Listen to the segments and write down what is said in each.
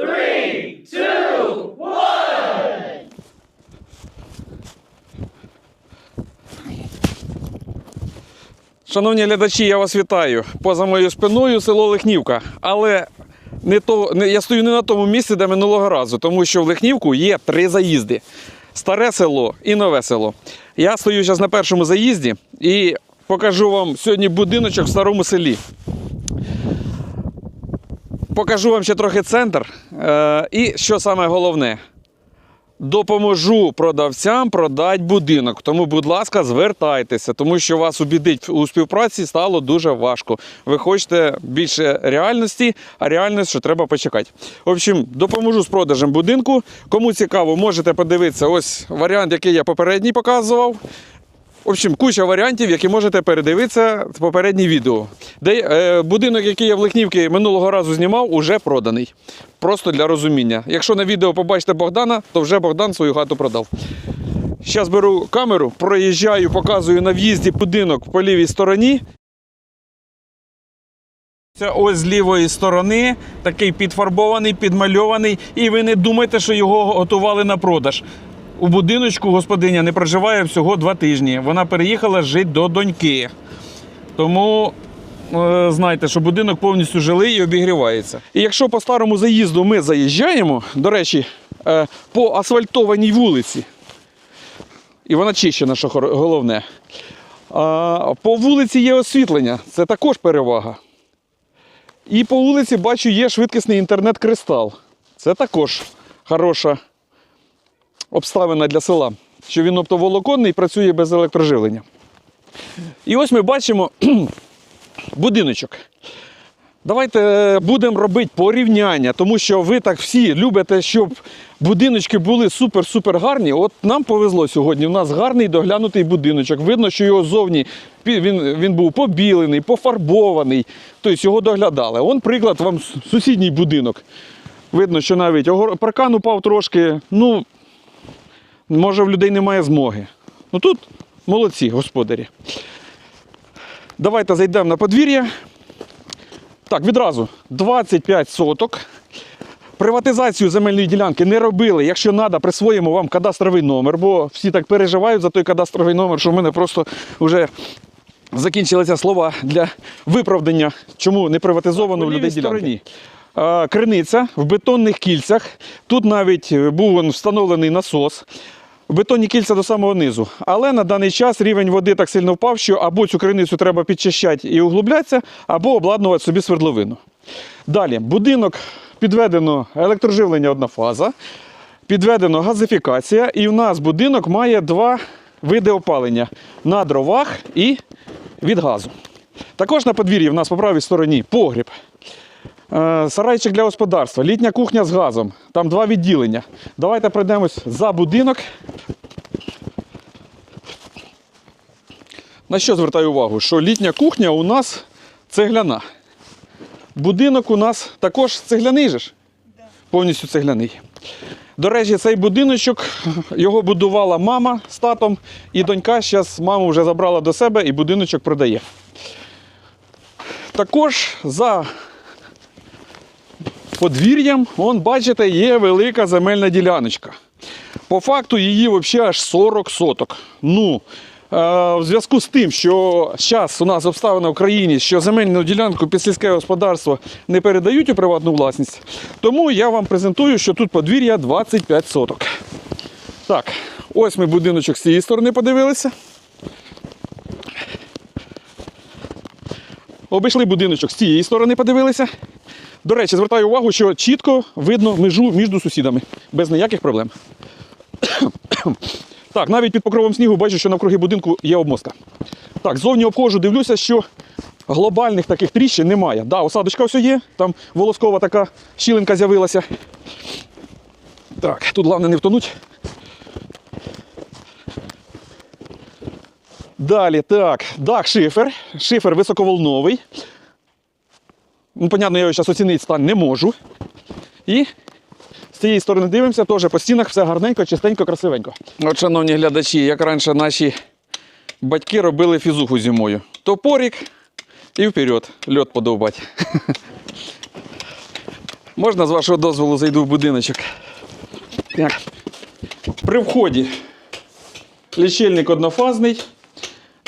Three, two, one. Шановні глядачі, я вас вітаю. Поза моєю спиною село Лихнівка. Але не то, не, я стою не на тому місці, де минулого разу, тому що в Лихнівку є три заїзди: старе село і нове село. Я стою зараз на першому заїзді і покажу вам сьогодні будиночок в старому селі. Покажу вам ще трохи центр. Е, і що саме головне, допоможу продавцям продати будинок. Тому, будь ласка, звертайтеся, тому що вас убідить у співпраці стало дуже важко. Ви хочете більше реальності, а реальність, що треба почекати. В общем, допоможу з продажем будинку. Кому цікаво, можете подивитися ось варіант, який я попередній показував. В общем, куча варіантів, які можете передивитися в попереднє відео. Де, е, будинок, який я в Лихнівці минулого разу знімав, уже проданий. Просто для розуміння. Якщо на відео побачите Богдана, то вже Богдан свою хату продав. Зараз беру камеру, проїжджаю, показую на в'їзді будинок по лівій стороні. Це ось з лівої сторони, такий підфарбований, підмальований, і ви не думайте, що його готували на продаж. У будиночку господиня не проживає всього два тижні. Вона переїхала жити до доньки. Тому е, знайте, що будинок повністю жилий і обігрівається. І якщо по старому заїзду ми заїжджаємо, до речі, е, по асфальтованій вулиці, і вона чищена, що головне. По вулиці є освітлення, це також перевага. І по вулиці бачу, є швидкісний інтернет-кристал. Це також хороша обставина для села, що він оптоволоконний і працює без електроживлення. І ось ми бачимо будиночок. Давайте будемо робити порівняння, тому що ви так всі любите, щоб будиночки були супер-супер гарні. От нам повезло сьогодні. У нас гарний доглянутий будиночок. Видно, що його зовні він, він був побілений, пофарбований. Тобто його доглядали. Он приклад вам сусідній будинок. Видно, що навіть паркан упав трошки. Ну, може, в людей немає змоги. Ну тут молодці господарі. Давайте зайдемо на подвір'я. Так, відразу 25 соток. Приватизацію земельної ділянки не робили. Якщо треба, присвоїмо вам кадастровий номер, бо всі так переживають за той кадастровий номер, що в мене просто вже закінчилися слова для виправдання, чому не приватизовано в людей ділянки. Криниця в бетонних кільцях. Тут навіть е, був встановлений насос. Бетонні кільця до самого низу. Але на даний час рівень води так сильно впав, що або цю криницю треба підчищати і углублятися, або обладнувати собі свердловину. Далі, будинок підведено електроживлення одна фаза, підведено газифікація, і в нас будинок має два види опалення на дровах і від газу. Також на подвір'ї в нас по правій стороні погріб. Е, Сарайчик для господарства, літня кухня з газом. Там два відділення. Давайте пройдемось за будинок. На що звертаю увагу? Що літня кухня у нас цегляна. Будинок у нас також цегляний же ж? Повністю цегляний. До речі, цей будиночок його будувала мама з татом, і донька зараз маму вже забрала до себе і будиночок продає. Також за подвір'ям, вон, бачите, є велика земельна діляночка. По факту її взагалі аж 40 соток. Ну, е, в зв'язку з тим, що зараз у нас обставина в країні, що земельну ділянку під сільське господарство не передають у приватну власність, тому я вам презентую, що тут подвір'я 25 соток. Так, ось ми будиночок з цієї сторони подивилися. Обійшли будиночок з цієї сторони, подивилися. До речі, звертаю увагу, що чітко видно межу між сусідами, без ніяких проблем. так, навіть під покровом снігу бачу, що навкруги будинку є обмостка. Так, зовні обходжу, дивлюся, що глобальних таких тріщин немає. Да, осадочка все є, там волоскова така щілинка з'явилася. Так, тут головне не втонуть. Далі, так, дах шифер. Шифер високоволновий. Ну, понятно, я його зараз оцінити стан не можу. І з цієї сторони дивимося, теж по стінах все гарненько, чистенько, красивенько. От, шановні глядачі, як раніше наші батьки робили фізуху зимою. Топорик і вперед, льот подовбати. Можна з вашого дозволу зайду в будиночок? Так. При вході лічильник однофазний.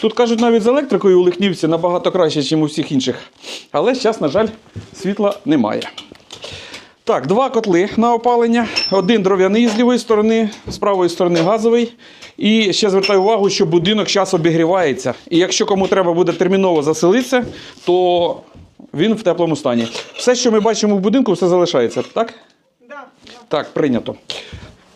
Тут кажуть, навіть з електрикою у Лихнівці набагато краще, ніж у всіх інших. Але зараз, на жаль, світла немає. Так, два котли на опалення. Один дров'яний з лівої сторони, з правої сторони газовий. І ще звертаю увагу, що будинок зараз обігрівається. І якщо кому треба буде терміново заселитися, то він в теплому стані. Все, що ми бачимо в будинку, все залишається, так? Так, прийнято.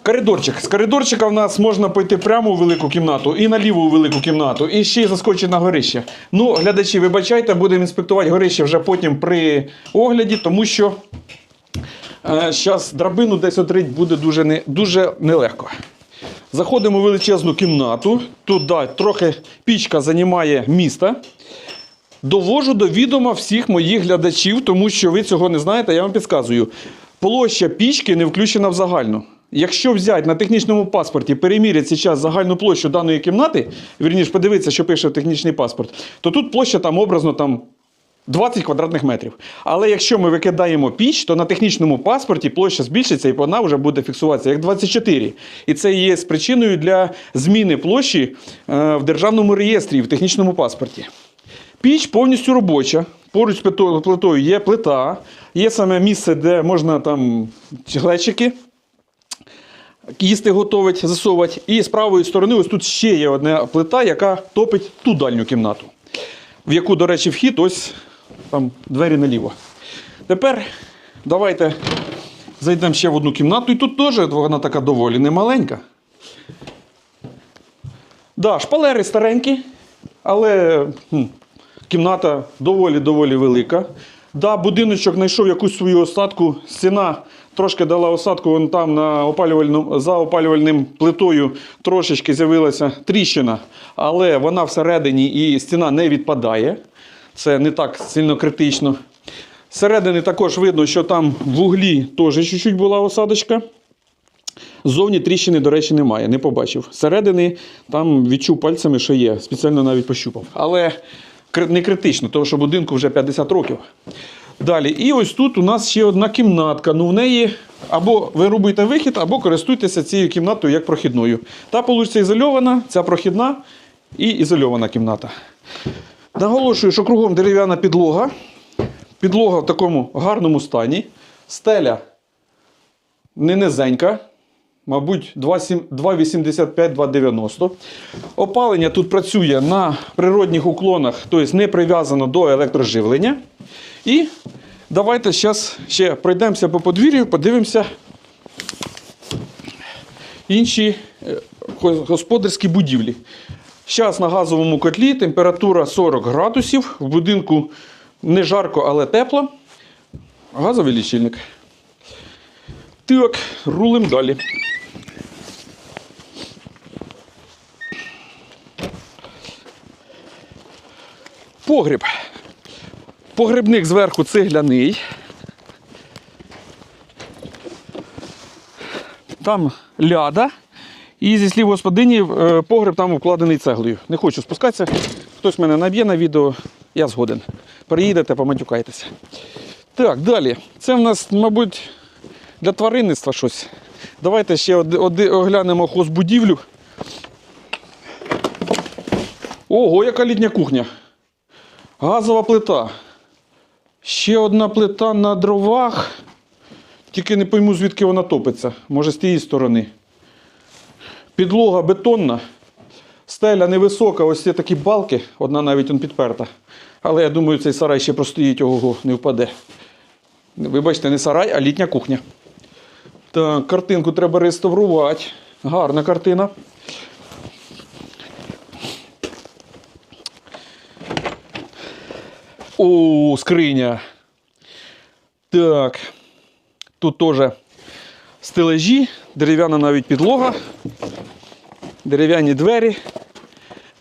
Коридорчик. З коридорчика в нас можна пойти прямо у велику кімнату і наліво у велику кімнату, і ще й заскочити на горище. Ну, глядачі, вибачайте, будемо інспектувати горище вже потім при огляді, тому що зараз драбину десь отрить буде дуже, не, дуже нелегко. Заходимо в величезну кімнату. Тут да, трохи пічка займає місто. Довожу до відома всіх моїх глядачів, тому що ви цього не знаєте, я вам підказую. Площа пічки не включена в загальну. Якщо взяти на технічному паспорті, переміряти зараз загальну площу даної кімнати, вірніше подивитися, що пише технічний паспорт, то тут площа там образно там 20 квадратних метрів. Але якщо ми викидаємо піч, то на технічному паспорті площа збільшиться і вона вже буде фіксуватися як 24. І це є з причиною для зміни площі е, в державному реєстрі і в технічному паспорті. Піч повністю робоча. Поруч з плитою є плита, є саме місце, де можна там глечики їсти готовить, засовувати. І з правої сторони, ось тут ще є одна плита, яка топить ту дальню кімнату, в яку, до речі, вхід ось там двері наліво. Тепер давайте зайдемо ще в одну кімнату. І тут теж вона така доволі немаленька. Да, шпалери старенькі, але хм, кімната доволі-доволі велика. Да, будиночок знайшов якусь свою осадку. Стіна трошки дала осадку, вон там на опалювальному, за опалювальним плитою трошечки з'явилася тріщина, але вона всередині і стіна не відпадає. Це не так сильно критично. Зсередини також видно, що там в углі теж чуть-чуть була осадочка. Ззовні тріщини, до речі, немає, не побачив. Зсередини там відчув пальцями, що є. Спеціально навіть пощупав. Але не критично, тому що будинку вже 50 років. Далі. І ось тут у нас ще одна кімнатка. Ну, в неї або ви робите вихід, або користуйтеся цією кімнатою як прохідною. Та вийде ізольована, ця прохідна і ізольована кімната. Наголошую, що кругом дерев'яна підлога. Підлога в такому гарному стані. Стеля не низенька, мабуть, 2,85-2,90. Опалення тут працює на природних уклонах, тобто не прив'язано до електроживлення. І давайте зараз ще пройдемося по подвір'ю, подивимося інші е, господарські будівлі. Зараз на газовому котлі температура 40 градусів, в будинку не жарко, але тепло. Газовий лічильник. Так, рулим далі. Погріб. Погребник зверху цегляний. Там ляда. І зі слів господині, е, погреб там вкладений цеглою. Не хочу спускатися. Хтось мене наб'є на відео, я згоден. Приїдете, поматюкайтеся. Так, далі. Це в нас, мабуть, для тваринництва щось. Давайте ще оглянемо хозбудівлю. Ого, яка літня кухня. Газова плита. Ще одна плита на дровах. Тільки не пойму, звідки вона топиться. Може, з тієї сторони. Підлога бетонна. Стеля невисока, ось є такі балки, одна навіть он підперта. Але я думаю, цей сарай ще простоїть, ого, не впаде. Вибачте, не сарай, а літня кухня. Так, картинку треба реставрувати. Гарна картина. О, скриня. Так. Тут теж стележі, дерев'яна навіть підлога, дерев'яні двері.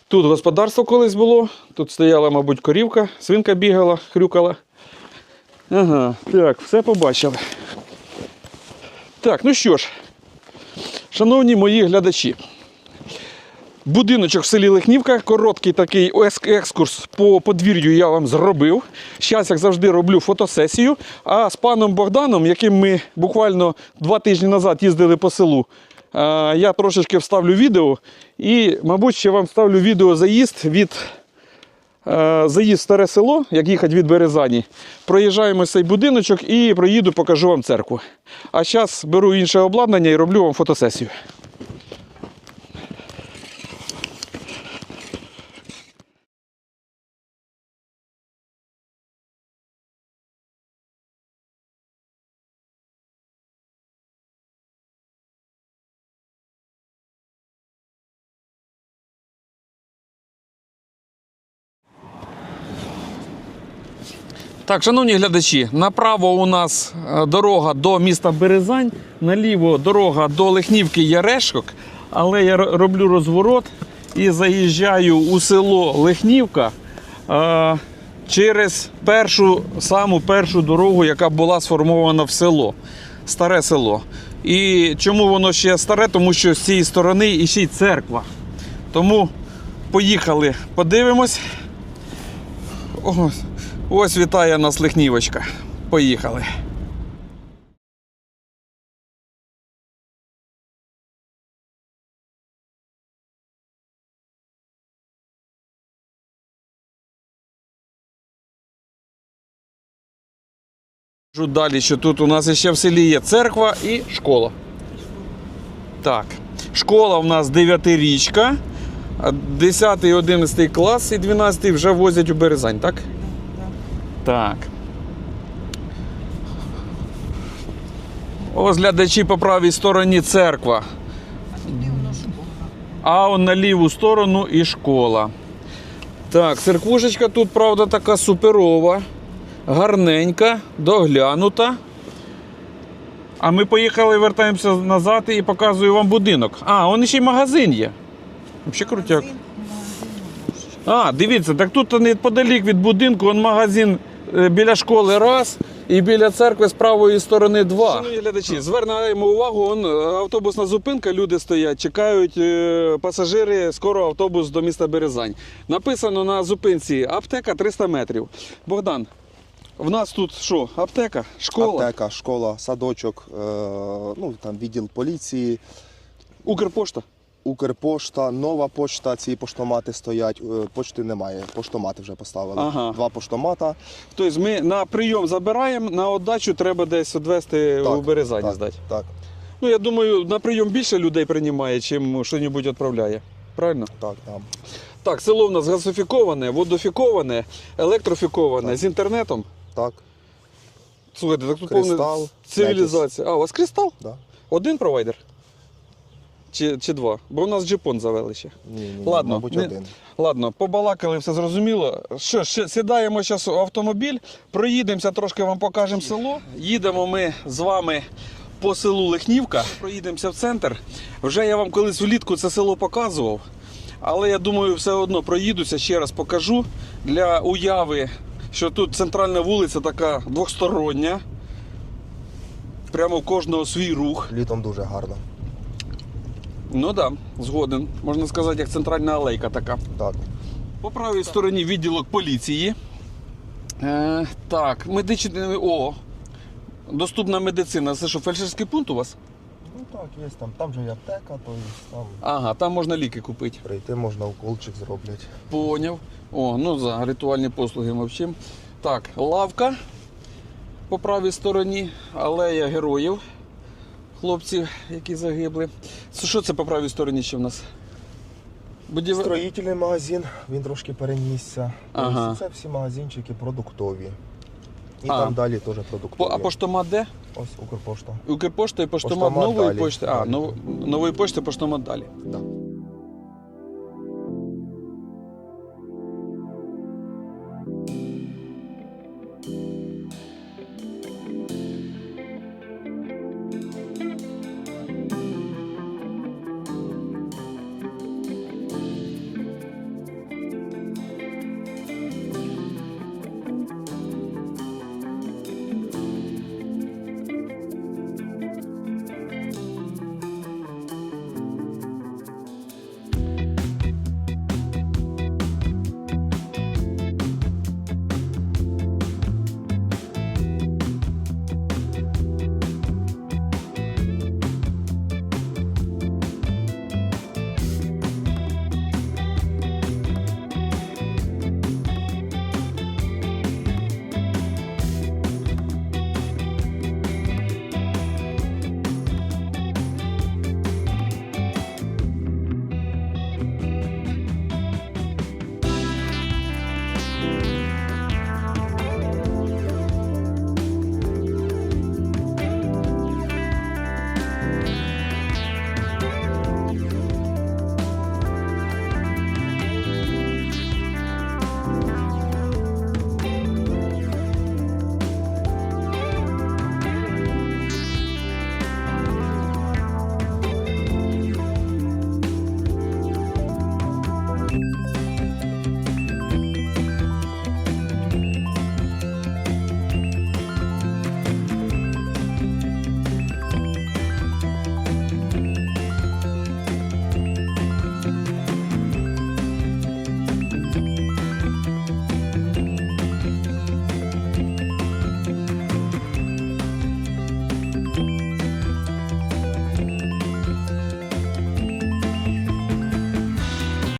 Тут господарство колись було. Тут стояла, мабуть, корівка, свинка бігала, хрюкала. Ага, так, все побачили. Так, ну що ж, шановні мої глядачі, Будиночок в селі Лихнівка, короткий такий екскурс по подвір'ю я вам зробив. Зараз, як завжди, роблю фотосесію. А з паном Богданом, яким ми буквально два тижні назад їздили по селу, я трошечки вставлю відео. І, мабуть, ще вам вставлю відео заїзд від е, заїзд в старе село, як їхати від Березані. Проїжджаємо цей будиночок і проїду, покажу вам церкву. А зараз беру інше обладнання і роблю вам фотосесію. Так, шановні глядачі, направо у нас е, дорога до міста Березань, наліво дорога до Лихнівки Ярешок. Але я роблю розворот і заїжджаю у село Лихнівка е, через першу, саму першу дорогу, яка була сформована в село, старе село. І чому воно ще старе? Тому що з цієї сторони іще й церква. Тому поїхали, подивимось. Ось, ось вітає нас Лихнівочка. Поїхали. Далі, що тут у нас ще в селі є церква і школа. Так. Школа у нас 9-річка, 10 і 11 клас і 12 вже возять у Березань, так? Так. Ось глядачі по правій стороні церква. А он на ліву сторону і школа. Так, церквушечка тут, правда, така суперова, гарненька, доглянута. А ми поїхали, вертаємося назад і показую вам будинок. А, он ще й магазин є. Взагалі крутяк. А, дивіться, так тут неподалік від будинку, он магазин біля школи раз і біля церкви з правої сторони два. Шановні глядачі, звернемо увагу, он, е, автобусна зупинка, люди стоять, чекають е, пасажири, скоро автобус до міста Березань. Написано на зупинці аптека 300 метрів. Богдан, в нас тут що? Аптека, школа, Аптека, школа, садочок, е, ну там відділ поліції, Укрпошта. Укрпошта, нова почта. Ці поштомати стоять. е, Почти немає. Поштомати вже поставили. Ага. Два поштомата. Тобто ми на прийом забираємо, на отдачу треба десь відвести у Березані так, здати. Так, Ну, я думаю, на прийом більше людей приймає, чим щось відправляє. Правильно? так, там. Так, село в нас газофіковане, водофіковане, електрофіковане, Так. з інтернетом. Так, Слухайте, так тут повна цивілізація. А, у вас кристал? да. Один провайдер? Чи, чи два? Бо у нас джипон завели ще. Ні, ні, Ладно, мабуть, не- один. Ладно, побалакали, все зрозуміло. Що, ж, сідаємо зараз в автомобіль, проїдемося, трошки вам покажемо село. Їдемо ми з вами по селу Лихнівка, проїдемося в центр. Вже я вам колись влітку це село показував. Але я думаю, все одно проїдуся, ще раз покажу для уяви, що тут центральна вулиця така двостороння. Прямо в кожного свій рух. Літом дуже гарно. Ну так, да, згоден. Можна сказати, як центральна алейка така. Так. По правій стороні відділок поліції. Е, так, медичний. О! Доступна медицина. Це що, фельдшерський пункт у вас? Ну так, є там. Там же є аптека, то є там Ага, там можна ліки купити. прийти можна уколчик зроблять. Поняв. О, ну за ритуальні послуги мовчим. Так, лавка по правій стороні, алея героїв. Хлопців, які загибли. Це що це по правій стороні ще в нас? Будів... Строїтельний магазин, він трошки перенісся. Ага. Ось Це всі магазинчики продуктові. І А. там далі теж продуктові. А поштомат де? Ось Укрпошта. Укрпошта і поштомат Поштомат нової далі. пошти. А, нов... нової пошти поштомат далі. Да.